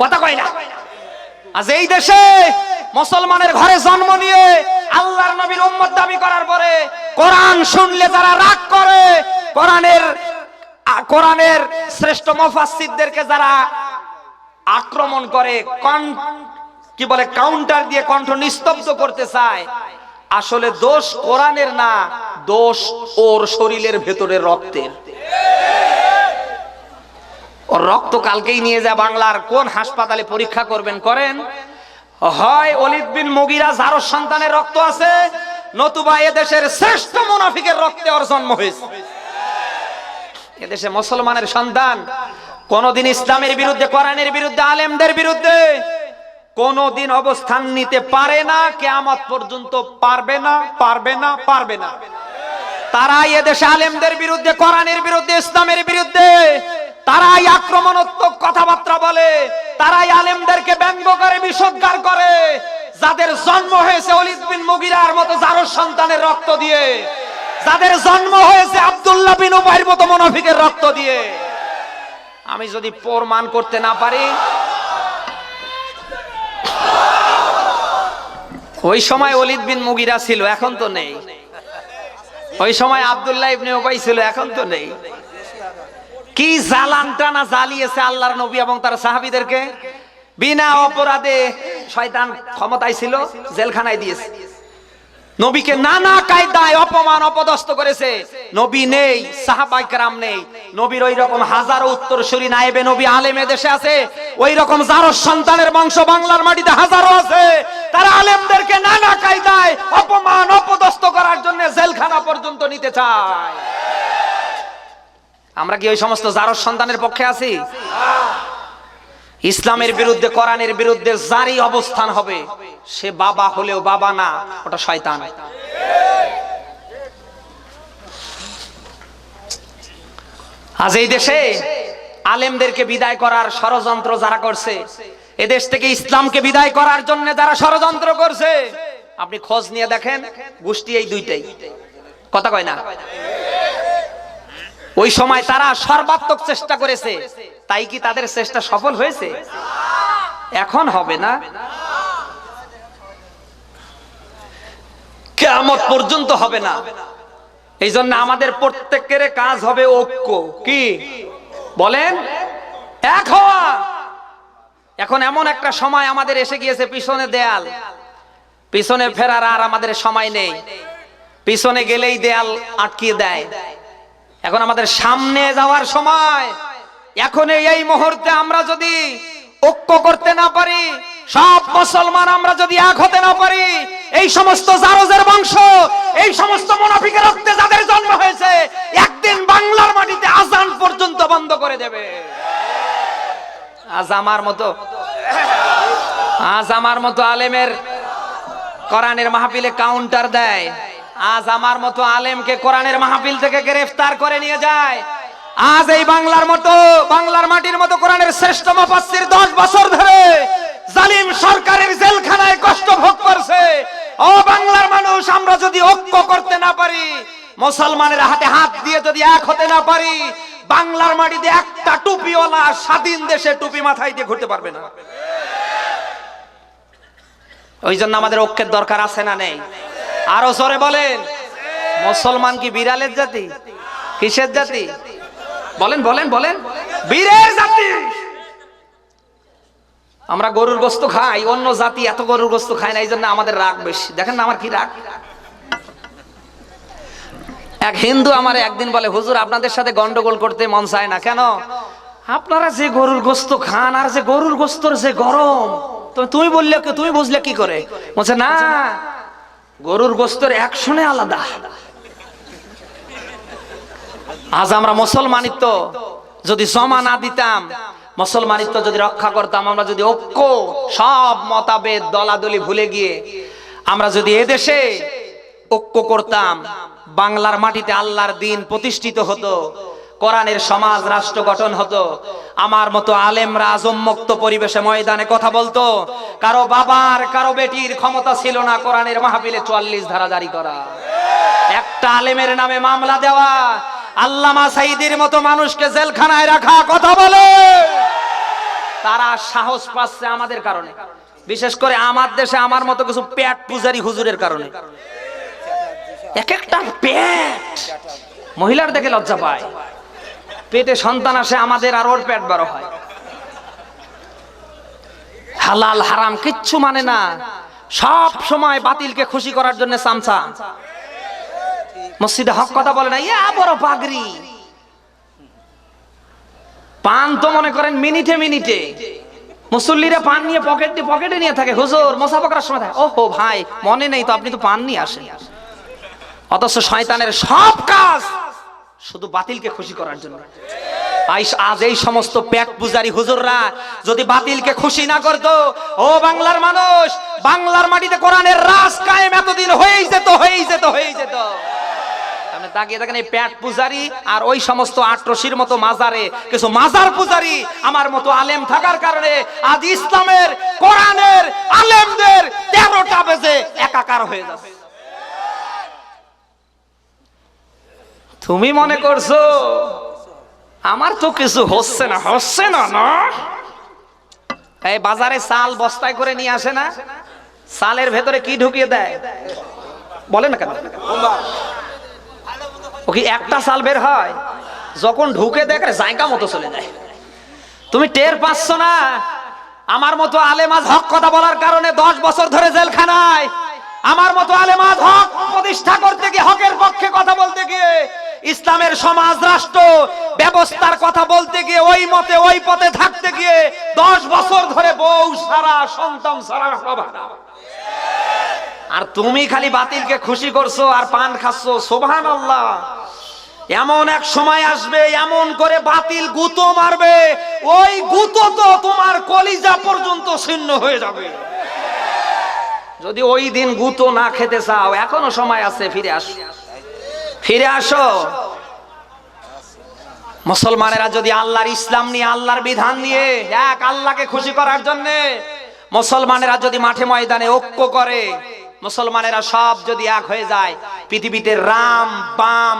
কথা কয় না। আজ এই দেশে মুসলমানের ঘরে জন্ম নিয়ে আল্লাহর নবীর উম্মত দাবি করার পরে কোরআন শুনলে যারা রাগ করে, কোরআনের কোরআনের শ্রেষ্ঠ মুফাসসিরদেরকে যারা আক্রমণ করে, কন- কি বলে কাউন্টার দিয়ে কণ্ঠ নিস্তব্ধ করতে চায়, আসলে দোষ কোরআনের না, দোষ ওর শরীরের ভেতরের রক্তের। ওর রক্ত কালকেই নিয়ে যা বাংলার কোন হাসপাতালে পরীক্ষা করবেন করেন? হয় অলিদ বিন মুগিরা যার সন্তানের রক্ত আছে, নতুবা এদেশের শ্রেষ্ঠ মুনাফিকের রক্তে ওর জন্ম হয়েছে। এদেশে মুসলমানের সন্তান কোনদিন ইসলামের বিরুদ্ধে, কোরআনের বিরুদ্ধে, আলেমদের বিরুদ্ধে কোনদিন অবস্থান নিতে পারে না, কেয়ামত পর্যন্ত পারবে না পারবে না পারবে না। তারাই এদেশে আলেমদের বিরুদ্ধে, কোরআনের বিরুদ্ধে, ইসলামের বিরুদ্ধে তারাই আক্রমণাত্মক কথাবার্তা বলে, তারাই আলেমদেরকে ব্যঙ্গ করে বিষোদ্গার করে, যাদের জন্ম হয়েছে অলিদ বিন মুগিরার মতো যারো সন্তানের রক্ত দিয়ে, যাদের জন্ম হয়েছে আব্দুল্লাহ বিন উবাইর মতো মুনাফিকের রক্ত দিয়ে। আমি যদি প্রমাণ করতে না পারি, ওই সময় অলিদ বিন মুগিরা ছিল, এখন তো নেই। ওই সময় আব্দুল্লাহ ইবনে উবাই ছিল, এখন তো নেই। কি জালানটা না জ্বালিয়েছে আল্লাহর নবী এবং তার সাহাবীদেরকে? বিনা অপরাধে শয়তান ক্ষমতায় ছিল জেলখানায় দিয়েছে। নবীকে নানা কায়দায় অপমান অপদস্থ করেছে। নবী নেই, সাহাবাই কেরাম নেই। নবীর ওই রকম হাজারো উত্তরসূরি নায়েবে নবী আলেমে দেশে আছে। ওই রকম যারো সন্তানের বংশ বাংলার মাটিতে হাজারো আছে। তারা আলেমদেরকে নানা কায়দায় অপমান অপদস্থ করার জন্য জেলখানা পর্যন্ত নিতে চায়। আমরা কি ওই সমস্ত জারো সন্তানের পক্ষে আছি? ইসলামের বিরুদ্ধে, কোরআনের বিরুদ্ধে জারি অবস্থান হবে, সে বাবা হলেও বাবা না, ওটা শয়তান। আজ এই দেশে আলেমদেরকে বিদায় করার ষড়যন্ত্র যারা করছে এদেশ থেকে ইসলামকে বিদায় করার জন্য যারা ষড়যন্ত্র করছে, আপনি খোঁজ নিয়ে দেখেন, গোষ্ঠী এই দুইটাই। কথা কয় না? ওই সময় তারা সর্বাত্মক চেষ্টা করেছে। তাই কি তাদের চেষ্টা সফল হয়েছে? এখন হবে না। কেমত পর্যন্ত হবে না। এই জন্য আমাদের প্রত্যেকের কাজ হবে ঐক্য। কি? বলেন? এক হওয়া। এখন এমন একটা সময় আমাদের এসে গিয়েছে পিছনে দেয়াল। পিছনে ফেরার আর আমাদের সময় নেই। পিছনে গেলেই দেয়াল আটকিয়ে দেয়। এখন আমাদের সামনে যাওয়ার সময়। এখন এই মুহূর্তে আমরা যদি ঐক্য করতে না পারি, সব মুসলমান আমরা যদি এক হতে না পারি, এই সমস্ত জারজের বংশ, এই সমস্ত মুনাফিকের রক্তে যাদের জন্ম হয়েছে, একদিন বাংলার মাটিতে আজান পর্যন্ত বন্ধ করে দেবে। আজ আমার মতো আজ আমার মতো আলেমের কোরআনের মাহফিলে কাউন্টার দেয়। আজ আমার মতো আলেমকে কোরআনের মাহফিল থেকে গ্রেফতার করে নিয়ে যায়। আজ এই বাংলার মতো, বাংলার মাটির মতো কোরআনের শ্রেষ্ঠ মুফাসসির 10 বছর ধরে জালিম সরকারের জেলখানায় কষ্ট ভোগ করছে। ও বাংলার মানুষ, আমরা যদি ঐক্য করতে না পারি, মুসলমানের হাতে হাত দিয়ে যদি এক হতে না পারি, বাংলার মাটিতে একটা টুপিওয়ালা স্বাধীন দেশে টুপি মাথায় দিয়ে ঘুরতে পারবে না। ওই জন্য আমাদের ঐক্যের দরকার আছে না নেই? আরও সরে বলেন। মুসলমান কি বিড়ালের জাতি? কিসের জাতি? বলেন বলেন বলেন। বীরের জাতি! আমরা গরুর গোস্ত খাই, অন্য জাতি এত গরুর গোস্ত খায় না, এই জন্য আমাদের রাগ বেশি। দেখেন না আমার কি রাগ? এক হিন্দু আমার একদিন বলে, হুজুর, আপনাদের সাথে গন্ডগোল করতে মন চায় না। কেন? আপনারা যে গরুর গোস্ত খান, আর যে গরুর গোস্তর যে গরম তুমি বললে তুমি বুঝলে কি করে? বলছে, না গরুর গোস্তর অ্যাকশনে আলাদা। আজ আমরা মুসলমানিত্ব যদি জমা না দিতাম, মুসলমানিত্ব যদি রক্ষা করতাম, আমরা যদি ঐক্য, সব মতাবেদ দলাদলি ভুলে গিয়ে আমরা যদি এদেশে ঐক্য করতাম, বাংলার মাটিতে আল্লাহর দিন প্রতিষ্ঠিত হতো কোরআনের সমাজ রাষ্ট্র গঠন হতো। আমার মতো আলেমরা আজম্মুক্ত পরিবেশে ময়দানে কথা বলতো। কারও বাবার, কারও বেটির ক্ষমতা ছিল না কোরআনের মাহফিলে চুয়াল্লিশ ধারা জারি করা। একটা আলেমের নামে মামলা দেওয়া। আল্লামা সাইদির মতো মানুষকে জেলখানায় রাখা, কথা বলে। তারা সাহস পাচ্ছে আমাদের কারণে। বিশেষ করে আমার দেশে আমার মতো কিছু পেট পূজারি হুজুরের কারণে। এক একটা পেট। মহিলার দেখে লজ্জা পায়। পেটে সন্তান আসে, আমাদের আর ওর পেট বড় হয়। হালাল, হারাম কিচ্ছু মানে না। সব সময় বাতিলকে খুশি করার জন্য সামসা মসজিদে হক কথা বলে না, ইয়া বড় পাগড়ি। পান তো মনে করেন মিনিটে মিনিটে। মুসল্লিরা পান নিয়ে পকেট দিয়ে পকেটে নিয়ে থাকে। হুজুর মোসাফা করার সময় থাকে। ওহো ভাই, মনে নেই তো আপনি তো পান নিয়ে আসেন। অথচ শয়তানের সব কাজ শুধু বাতিলকে খুশি করার জন্য। আজ এই সমস্ত পেট পূজারি হুজুররা যদি বাতিলকে খুশি না করতো, ও বাংলার মানুষ, বাংলার মাটিতে কোরআনের রাজ কায়েম এতদিন হয়েই যেত হয়েই যেত হয়েই যেত। পূজারি আর ওই সমস্ত মতো মাজারে, কিছু মাজার পূজারি আমার মতো আলেম থাকার কারণে আজ ইসলামের আলেমদের তেরোটা বেজে একাকার হয়ে যাচ্ছে। তুমি মনে করছ আমার তো কিছু হচ্ছে না হচ্ছে না না? এই বাজারে চাল বস্তায় করে নিয়ে আসে না? চালের ভেতরে কি ঢুকিয়ে দেয়? বলেন না কেন? ও কি একটা সাল বের হয়? যখন ঢুকে দেখে জায়গা মতো চলে যায়। তুমি টের পাচ্ছ না? আমার মতো আলেমাজ হক কথা বলার কারণে দশ বছর ধরে জেলখানায়। আমার মতো আলেমাজ হক প্রতিষ্ঠা করতে গিয়ে হকের পক্ষে কথা বলতে গিয়ে ইসলামের সমাজ রাষ্ট্র, ব্যবস্থার কথা বলতে গিয়ে, ওই মতে, ওই পথে থাকতে গিয়ে দশ বছর ধরে বউ সারা সন্তান সারা সবার আর তুমি খালি বাতিলকে খুশি করছ আর পান খাচ্ছ সোভান আল্লাহ এমন এক সময় আসবে, এমন করে বাতিল গুতো মারবে, ওই গুতো তো তোমার কলিজা পর্যন্ত ছিন্ন হয়ে যাবে। যদি ওই দিন গুতো না খেতে চাও, এখনও সময় আছে, ফিরে আসো। ফিরে আসো। মুসলমানেরা যদি আল্লাহর ইসলাম নিয়ে, আল্লাহর বিধান নিয়ে এক আল্লাহকে খুশি করার জন্য মুসলমানেরা যদি মাঠে ময়দানে ঐক্য করে, মুসলমানেরা সব যদি এক হয়ে যায়, পৃথিবীতে রাম, বাম,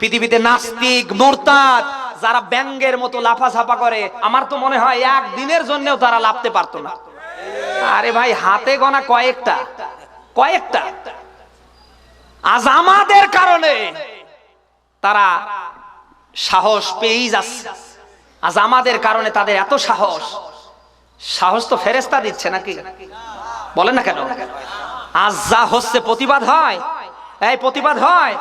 পৃথিবীতে নাস্তিক, মোরতাদ, যারা ব্যাঙ্গের মতো লাফাঝাপা করে, আমার তো মনে হয় এক দিনের জন্যও তারা লাফতে পারতো না। আরে ভাই, হাতে গোনা কয়েকটা কয়েকটা। আজ আমাদের কারণে তারা সাহস পেয়েই যাচ্ছে। আজ আমাদের কারণে তাদের এত সাহস। সাহস তো ফেরেস্তা দিচ্ছে নাকি? বলেন না কেন? আজ যা হচ্ছে প্রতিবাদ হয়। এই প্রতিবাদ হয়।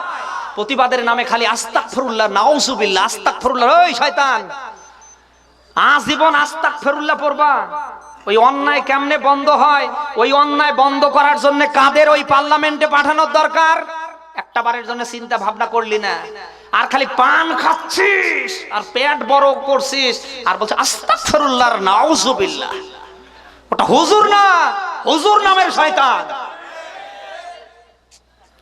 প্রতিবাদের নামে খালি আস্তাক ফরুল্লাহ নাউজুবিল্লাহ আস্তাক ফরুল্লাহ ওই শয়তান। আজীবন আস্তাক ফেরুল্লাহ পড়বা। ওই অন্যায় কেমনে বন্ধ হয়? ওই অন্যায় বন্ধ করার জন্য কাদের ওই পার্লামেন্টে পাঠানোর দরকার? একটা বারের জন্য চিন্তা ভাবনা করলি না। আর খালি পান খাচ্ছিস, আর পেট বড় করছিস, আর বলছে আস্তাক ফেরুল্লাহ নাউজুবিল্লাহ। ওটা হুজুর না, হুজুর নামের শয়তান।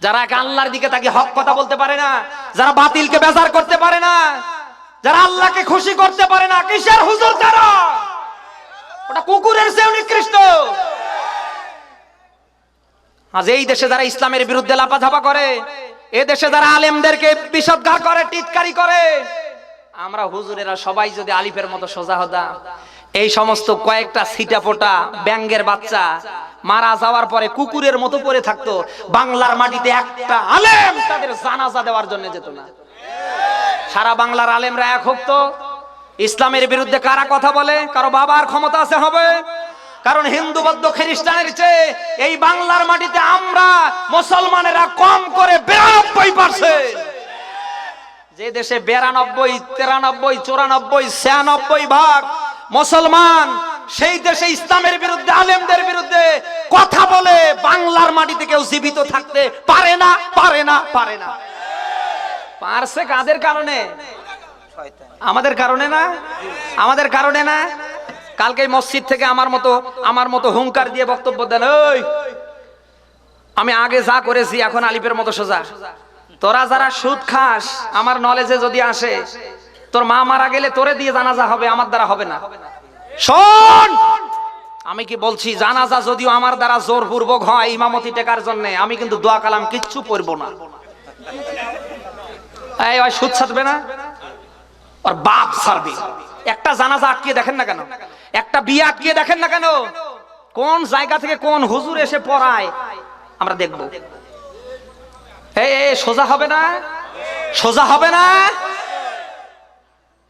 যারা একে আল্লাহর দিকে তাকে হক কথা বলতে পারে না, যারা বাতিলকে বেজার করতে পারে না, যারা আল্লাহকে খুশি করতে পারে না, কিসের হুজুর তারা ওটা কুকুরের চেয়ে নিকৃষ্ট। আজ এই দেশে যারা ইসলামের বিরুদ্ধে লাফাঝাপা করে, এ দেশে যারা আলেমদেরকে বিষদগার করে, টিটকারি করে, আমরা হুজুরেরা সবাই যদি আলিফের মতো সোজা হতাম এই সমস্ত কয়েকটা সিটা ফোটা ব্যাঙ্গের বাচ্চা মারা যাওয়ার পরে কুকুরের মতো পড়ে থাকতো, বাংলার মাটিতে একটা আলেম তাদের জানাজা দেওয়ার জন্য যেত না। সারা বাংলার আলেমরা এক হোক তো ইসলামের বিরুদ্ধে কারা কথা বলে? কারও বাবার ক্ষমতা আছে, হবে? কারণ হিন্দু, বৌদ্ধ, খ্রিস্টানের চেয়ে এই বাংলার মাটিতে আমরা মুসলমানেরা কম করে বিরানব্বই পার্সেন্ট যে দেশে বিরানব্বই, তিরানব্বই, চুরানব্বই, ছিয়ানব্বই ভাগ মুসলমান, সেই দেশে ইসলামের বিরুদ্ধে, আলেমদের বিরুদ্ধে কথা বলে বাংলার মাটিতে কেউ জীবিত থাকতে পারে না পারে না পারে না। পারছে কাদের কারণে? আমাদের কারণে না? আমাদের কারণে না? কালকে মসজিদ থেকে আমার মতো আমার মতো হুঙ্কার দিয়ে বক্তব্য দেন, ওই, আমি আগে যা করেছি, এখন আলিপের মতো সোজা। তোরা যারা সুদ খাস, আমার নলেজে যদি আসে, তোর মা মারা গেলে তোরে দিয়ে জানাজা হবে, আমার দ্বারা হবে না। শোন! আমি কি বলছি, জানাজা যদিও আমার দ্বারা জোরপূর্বক হয় ইমামতি টেকার জন্য, আমি কিন্তু দোয়া কালাম কিচ্ছু পড়ব না। এই সুদ ছাড়বে না? ওর বাপ ছাড়বে। একটা জানাজা আটকিয়ে দেখেন না কেন? একটা বিয়ে আটকিয়ে দেখেন না কেন? কোন জায়গা থেকে কোন হুজুর এসে পড়ায়? আমরা দেখব। সোজা হবে না? সোজা হবে না?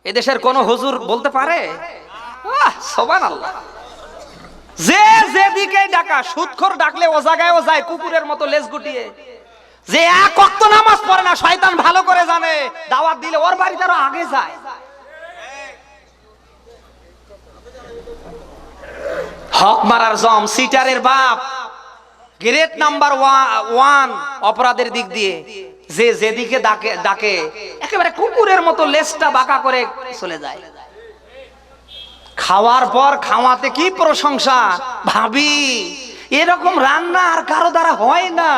এদেশের কোন হুজুর বলতে পারে? সবান যে যেদিকে ডাকা সুদখোর ডাকলে ও জায়গায় ও যায় কুকুরের মতো লেজ গুটিয়ে। যে এক অক্ত নামাজ পড়ে না, শয়তান ভালো করে জানে, দাওয়াত দিলে ওর বাড়িতে আরও আগে যায়। হক মারার জম, সিটারের বাপ, গ্রেট নাম্বার ওয়ান অপরাধের দিক দিয়ে, যে যেদিকে ডাকে ডাকে, একেবারে কুকুরের মতো লেজটা বাঁকা করে চলে যায়। খাওয়ার পর খাওয়াতে কি প্রশংসা, ভাবি, এরকম রান্না আর কারও দ্বারা হয় না।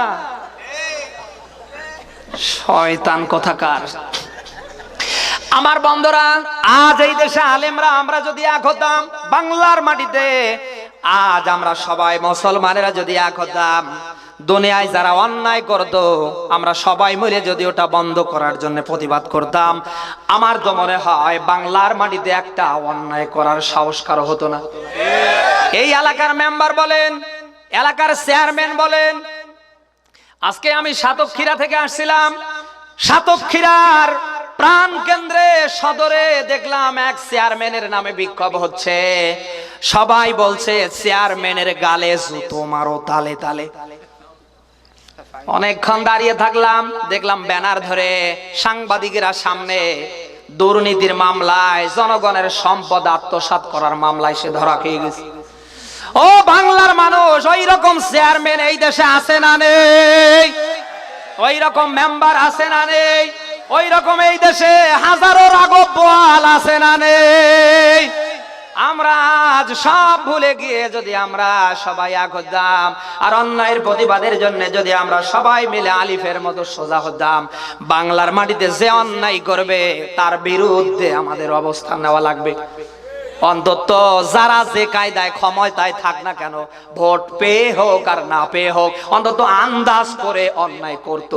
শয়তান কথাকার? আমার বন্ধুরা, আজ এই দেশে আলেমরা, আমরা যদি এক হতাম, বাংলার মাটিতে, আজ আমরা সবাই মুসলমানেরা যদি এক হতাম, দুনিয়ায় যারা অন্যায় করত, আমরা সবাই মিলে যদি ওটা বন্ধ করার জন্য প্রতিবাদ করতাম, আমার তো মনে হয় বাংলার মাটিতে একটা অন্যায় করার সাহস কারও হতো না। এই এলাকার মেম্বার বলেন, এলাকার চেয়ারম্যান বলেন আজকে আমি সাতক্ষীরা থেকে আসছিলাম। সাতক্ষীরার প্রাণ কেন্দ্রে সদরে দেখলাম এক চেয়ারম্যানের নামে বিক্ষোভ হচ্ছে। সবাই বলছে, চেয়ারম্যানের গালে জুতো মারো তালে তালে। অনেকক্ষণ দাঁড়িয়ে থাকলাম, দেখলাম ব্যানার ধরে সাংবাদিকেরা সামনে দুর্নীতির মামলায় জনগণের সম্পদ আত্মসাৎ করার মামলায় সে ধরা খেয়ে গেছে। ও বাংলার মানুষ ওই রকম চেয়ারম্যান এই দেশে আছে না নেই? ওই রকম মেম্বার আছে না নেই? ওই রকম এই দেশে হাজারো রাগব বোয়াল আছে না নেই? আমরা আজ সব ভুলে গিয়ে যদি আমরা সবাই এক হতাম, আর অন্যায়ের প্রতিবাদের জন্য যদি আমরা সবাই মিলে আলিফের মতো সোজা হতাম, বাংলার মাটিতে যে অন্যায় করবে, তার বিরুদ্ধে আমাদের অবস্থান নেওয়া লাগবে। অন্তত যারা যে কায়দায় ক্ষমতায় থাক না কেন, ভোট পেয়ে হোক আর না পেয়ে হোক, অন্তত আন্দাজ করে অন্যায় করত।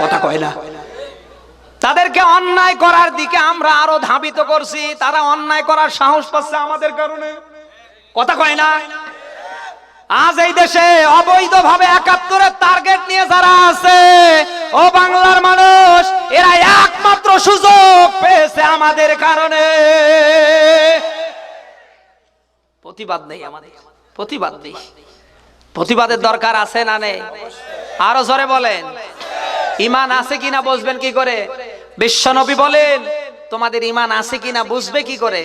কথা কয় না? তাদেরকে অন্যায় করার দিকে আমরা আরও ধাবিত করছি, তারা অন্যায় করার সাহস পাচ্ছে আমাদের কারণে। কথা কয় না? আজ এই দেশে অবৈধভাবে একাত্তরের টার্গেট নিয়ে যারা আছে, ও বাংলার মানুষ, এরা একমাত্র সুযোগ পেয়েছে আমাদের কারণে। প্রতিবাদ নেই আমাদের, প্রতিবাদ নেই। প্রতিবাদের দরকার আছে না নেই? আরও জোরে বলেন। ইমান আছে কিনা বুঝবেন কি করে? বিশ্বনবী বলেন, তোমাদের ইমান আছে কিনা বুঝবে কি করে?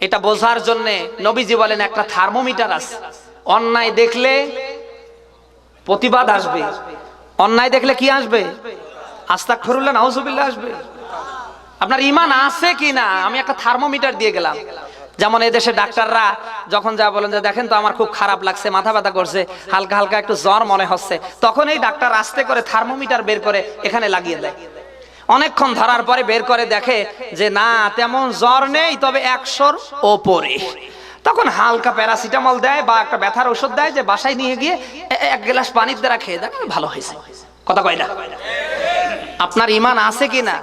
এটা বোঝার জন্য নবীজি বলেন, একটা থার্মোমিটার আছে। অন্যায় দেখলে প্রতিবাদ আসবে। অন্যায় দেখলে কি আসবে? আস্তাক ফরুল্লাহ নাউজুবিল্লাহ আসবে। আপনার ইমান আছে কিনা? আমি একটা থার্মোমিটার দিয়ে গেলাম। যেমন এদেশে ডাক্তাররা যখন যা বলেন যে, দেখেন তো আমার খুব খারাপ লাগছে, মাথা ব্যথা করছে, হালকা হালকা একটু জ্বর মনে হচ্ছে। তখন এই ডাক্তার আস্তে করে থার্মোমিটার বের করে এখানে লাগিয়ে দেয়। অনেকক্ষণ ধরার পরে বের করে দেখে যে, না, তেমন জ্বর নেই, তবে একশোর ওপরে। তখন হালকা প্যারাসিটামল দেয় বা একটা ব্যথার ওষুধ দেয় যে, বাসায় নিয়ে গিয়ে এক গ্লাস পানির দ্বারা খেয়ে দেখ ভালো হয়েছে। কথা কয় না? আপনার ইমান আছে কিনা?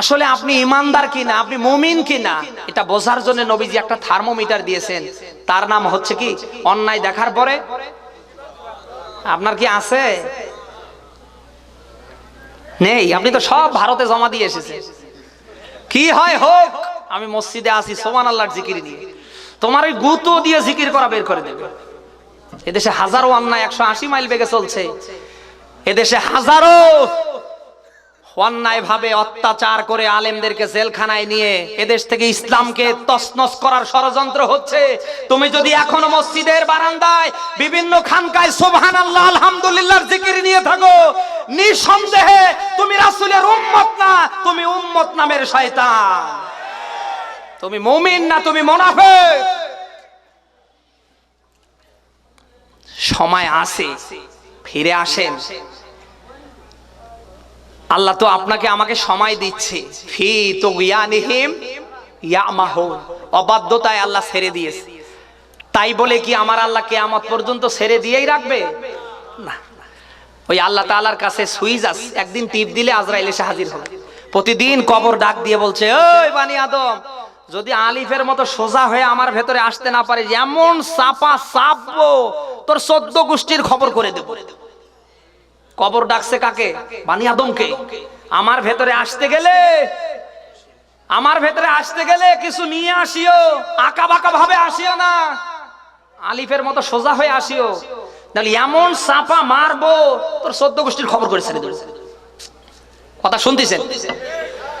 আসলে আপনি ইমানদার কিনা, আপনি মুমিন কিনা, এটা বোঝার জন্য নবীজি একটা থার্মোমিটার দিয়েছেন। তার নাম হচ্ছে কি? অন্যায় দেখার পরে? আপনার কি আছে? নেই, আপনি তো সব ভারতে জমা দিয়ে এসেছেন। কি হয় হোক, আমি মসজিদে আসি সোমান আল্লাহর জিকির নিয়ে। তোমার ওই গুতো দিয়ে জিকির করা বের করে দেবে। এদেশে হাজারো অন্যায়, একশো আশি মাইল বেগে চলছে। এদেশে হাজারো অন্যায় ভাবে অত্যাচার করে আলেমদেরকে জেলখানায় নিয়ে এদেশ থেকে ইসলামকে তসনস করার ষড়যন্ত্র হচ্ছে। তুমি যদি এখনও মসজিদের বারান্দায় বিভিন্ন খানকায় সোবহান আল্লাহ আলহামদুলিল্লাহর জিকির নিয়ে থাকো, নিঃসন্দেহে তুমি রাসূলের উম্মত না, তুমি উম্মত নামের শয়তান। তুমি মুমিন না, তুমি মুনাফিক। সময় আসে ফিরে আসেন। আল্লাহ তো আপনাকে আমাকে সময় দিচ্ছে। ফি তো ইয়ানিহিম ইয়ামাহুন। অবাধ্যতায় আল্লাহ ছেড়ে দিয়েছে। তাই বলে কি আমার আল্লাহ কেয়ামত পর্যন্ত ছেড়ে দিয়েই রাখবে? না। ওই আল্লাহ তাআলার কাছে সুইচ আছে একদিন টিপ দিলে আজরাইল এসে হাজির হবে। প্রতিদিন কবর ডাক দিয়ে বলছে, ওই বানি আদম, যদি আলিফের মতো সোজা হয়ে আমার ভেতরে আসতে না পারে এমন চাপা চাপবো, তোর চোদ্দ গোষ্ঠীর খবর করে দেব। কবর ডাকছে কাকে? বানি আদমকে। আমার ভেতরে আসতে গেলে, আমার ভেতরে আসতে গেলে কিছু নিয়ে আসিও। আঁকা বাঁকা ভাবে আসিও না। আলিফের মতো সোজা হয়ে আসিও। তাহলে এমন চাপা মারবো, তোর সদ্য গোষ্ঠীর খবর করেছে কথা শুনতেছেন?